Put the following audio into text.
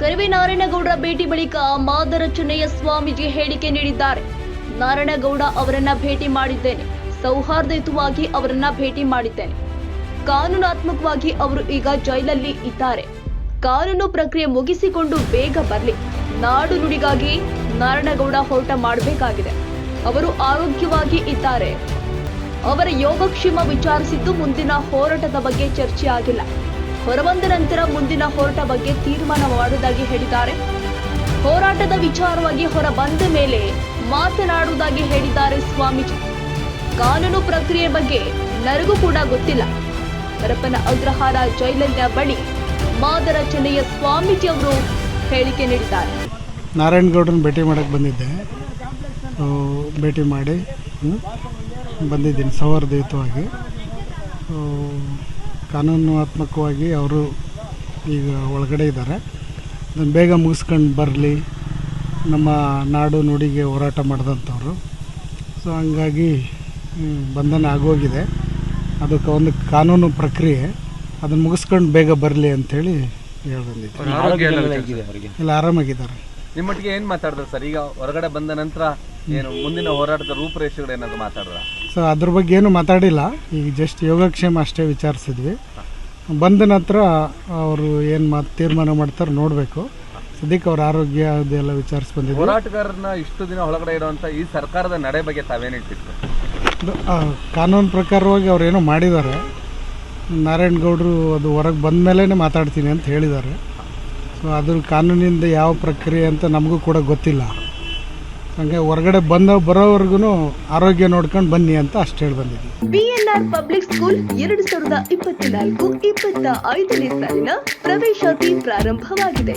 ಕರಿವೆ ನಾರಾಯಣಗೌಡರ ಭೇಟಿ ಬಳಿಕ ಮಾದರ ಚೆನ್ನಯ್ಯ ಸ್ವಾಮೀಜಿ ಹೇಳಿಕೆ ನೀಡಿದ್ದಾರೆ. ನಾರಾಯಣಗೌಡ ಅವರನ್ನ ಭೇಟಿ ಮಾಡಿದ್ದೇನೆ. ಸೌಹಾರ್ದಯುತವಾಗಿ ಅವರನ್ನ ಭೇಟಿ ಮಾಡಿದ್ದೇನೆ. ಕಾನೂನಾತ್ಮಕವಾಗಿ ಅವರು ಈಗ ಜೈಲಲ್ಲಿ ಇದ್ದಾರೆ. ಕಾನೂನು ಪ್ರಕ್ರಿಯೆ ಮುಗಿಸಿಕೊಂಡು ಬೇಗ ಬರಲಿ. ನಾಡು ನುಡಿಗಾಗಿ ನಾರಾಯಣಗೌಡ ಹೋರಾಟ ಮಾಡಬೇಕಾಗಿದೆ. ಅವರು ಆರೋಗ್ಯವಾಗಿ ಇದ್ದಾರೆ. ಅವರ ಯೋಗಕ್ಷೇಮ ವಿಚಾರಿಸಿದ್ದು ಮುಂದಿನ ಹೋರಾಟದ ಬಗ್ಗೆ ಚರ್ಚೆ ಆಗಿಲ್ಲ. ಹೊರಬಂದ ನಂತರ ಮುಂದಿನ ಹೋರಾಟ ಬಗ್ಗೆ ತೀರ್ಮಾನ ಮಾಡುವುದಾಗಿ ಹೇಳಿದ್ದಾರೆ. ಹೋರಾಟದ ವಿಚಾರವಾಗಿ ಹೊರ ಬಂದ ಮೇಲೆ ಮಾತನಾಡುವುದಾಗಿ ಹೇಳಿದ್ದಾರೆ ಸ್ವಾಮೀಜಿ. ಕಾನೂನು ಪ್ರಕ್ರಿಯೆ ಬಗ್ಗೆ ನನಗೂ ಕೂಡ ಗೊತ್ತಿಲ್ಲ. ಹರಪನ ಅಗ್ರಹಾರ ಜೈಲಿನ ಬಳಿ ಮಾದರ ಚೆನ್ನಯ್ಯ ಸ್ವಾಮೀಜಿ ಅವರು ಹೇಳಿಕೆ ನೀಡಿದ್ದಾರೆ. ನಾರಾಯಣಗೌಡರನ್ನ ಭೇಟಿ ಮಾಡಕ್ಕೆ ಬಂದಿದ್ದೆ. ಭೇಟಿ ಮಾಡಿ ಬಂದಿದ್ದೀನಿ ಸೌಹಾರ್ದಯುತವಾಗಿ. ಕಾನೂನಾತ್ಮಕವಾಗಿ ಅವರು ಈಗ ಒಳಗಡೆ ಇದ್ದಾರೆ. ಅದನ್ನು ಬೇಗ ಮುಗಿಸ್ಕೊಂಡು ಬರಲಿ. ನಮ್ಮ ನಾಡು ನುಡಿಗೆ ಹೋರಾಟ ಮಾಡಿದಂಥವ್ರು. ಸೊ ಹಂಗಾಗಿ ಬಂಧನ ಆಗೋಗಿದೆ. ಅದಕ್ಕೆ ಒಂದು ಕಾನೂನು ಪ್ರಕ್ರಿಯೆ. ಅದನ್ನು ಮುಗಿಸ್ಕೊಂಡು ಬೇಗ ಬರಲಿ ಅಂಥೇಳಿ ಹೇಳಿ ಇಲ್ಲ ಆರಾಮಾಗಿದ್ದಾರೆ. ನಿಮ್ಮೊಟ್ಟಿಗೆ ಏನು ಮಾತಾಡಿದ್ರು ಸರ್? ಈಗ ಹೊರಗಡೆ ಬಂದ ನಂತರ ಏನು ಮುಂದಿನ ಹೋರಾಟದ ರೂಪುರೇಷೆಗಳು ಏನಾದರೂ ಮಾತಾಡಿದ್ರ? ಸೊ ಅದ್ರ ಬಗ್ಗೆ ಏನು ಮಾತಾಡಿಲ್ಲ. ಈಗ ಜಸ್ಟ್ ಯೋಗಕ್ಷೇಮ ಅಷ್ಟೇ ವಿಚಾರಿಸಿದ್ವಿ. ಬಂದ ನಂತರ ಅವರು ಏನು ಮಾತು ತೀರ್ಮಾನ ಮಾಡ್ತಾರೆ ನೋಡಬೇಕು. ಸದ್ಯಕ್ಕೆ ಅವ್ರ ಆರೋಗ್ಯ ಅದೆಲ್ಲ ವಿಚಾರಿಸಿ ಬಂದಿದ್ವಿ. ಹೋರಾಟಗಾರರನ್ನ ಇಷ್ಟು ದಿನ ಒಳಗಡೆ ಇರುವಂಥ ಈ ಸರ್ಕಾರದ ನಡೆ ಬಗ್ಗೆ ತಾವೇನಿಟ್ಟಿತ್ತು ಕಾನೂನು ಪ್ರಕಾರವಾಗಿ ಅವ್ರು ಏನೋ ಮಾಡಿದ್ದಾರೆ. ನಾರಾಯಣಗೌಡರು ಅದು ಹೊರಗೆ ಬಂದ ಮೇಲೆ ಮಾತಾಡ್ತೀನಿ ಅಂತ ಹೇಳಿದ್ದಾರೆ. ಸೊ ಅದ್ರ ಕಾನೂನಿಂದ ಯಾವ ಪ್ರಕ್ರಿಯೆ ಅಂತ ನಮಗೂ ಕೂಡ ಗೊತ್ತಿಲ್ಲ. ಹಂಗೆ ಹೊರಗಡೆ ಬಂದ ಬರೋವರೆಗೂ ಆರೋಗ್ಯ ನೋಡ್ಕೊಂಡು ಬನ್ನಿ ಅಂತ ಅಷ್ಟು ಹೇಳಿ ಎನ್ ಬಿಎನ್ಆರ್ ಪಬ್ಲಿಕ್ ಸ್ಕೂಲ್ ಎರಡು ಸಾವಿರದ ಇಪ್ಪತ್ನಾಲ್ಕು, ಇಪ್ಪತ್ತ ಐದನೇ ಸಾಲಿನ ಪ್ರವೇಶಾತಿ ಪ್ರಾರಂಭವಾಗಿದೆ.